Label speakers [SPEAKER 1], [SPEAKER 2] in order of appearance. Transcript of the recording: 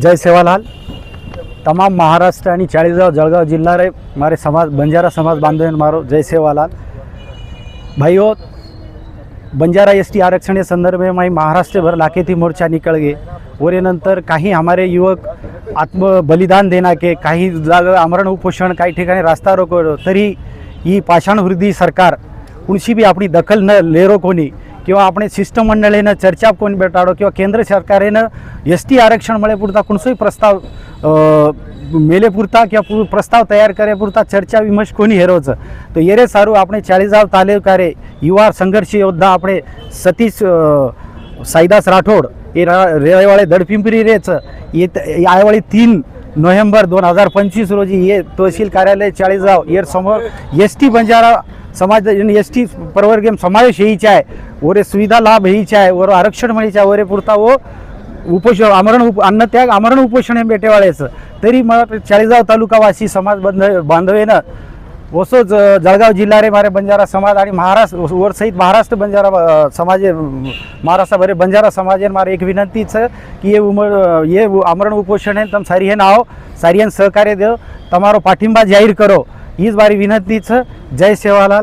[SPEAKER 1] जय सेवालाल. तमाम महाराष्ट्र आणि चाळीसगाव जळगाव जिल्हा रे मारे समाज बंजारा समाज बांधव मारो जय सेवालाल. भाइयों बंजारा एस टी आरक्षण या संदर्भ में मैं महाराष्ट्र भर लाखेती मोर्चा निकल गए वरे नंतर काही हमारे युवक आत्म बलिदान देना के काही जागा आमरण उपोषण काही ठिकाणी रास्ता रोको तरी ही पाषाणवृद्धी सरकार कुणशी बी आपली दखल न लेरो कोणी किंवा आपण शिष्टमंडळीनं चर्चा कोण भेटाडो किंवा केंद्र सरकारनं एस टी आरक्षण मिळेपुरता कोणसाही प्रस्ताव मेलेपुरता किंवा प्रस्ताव तयार करेपुरता चर्चा विमर्श कोणी हेरोच. तर येरे सारू आपण चाळीसाव तालुकारे युवा संघर्ष योद्धा आपण सतीश साईदास राठोड हे रेवाळे दडपिंपरी रेच. येत यावेळे तीन नोव्हेंबर दोन हजार पंचवीस रोजी ये तहसील कार्यालय चाळीसाव येर समोर एस टी बंजारा समाज एस टी प्रवर्गीय समावेश हेईचा आहे. ओरे सुविधा लाभ हेईचा आहे. और आरक्षण म्हणीचा आहे. ओरे पुरता वो उपोषण आमरण उप अन्नत्याग आमरण उपोषण हे बेटेवाळ्याचं. तरी मला चाळीसगाव तालुकावासी समाज बंध बांधवेनं वसोच जळगाव जिल्हा रे मारे बंजारा समाज आणि महाराष्ट्र वर सहित महाराष्ट्र बंजारा समाज महाराष्ट्राभरे बंजारा समाज मारे एक विनंतीच की ये उमर ये आमरण उपोषण है तम सारिहन आओ सारिहन सहकार्य देव. तमारो पाठिंबा जाहीर करो. हीच बारी विनंतीच. जय सेवालाल.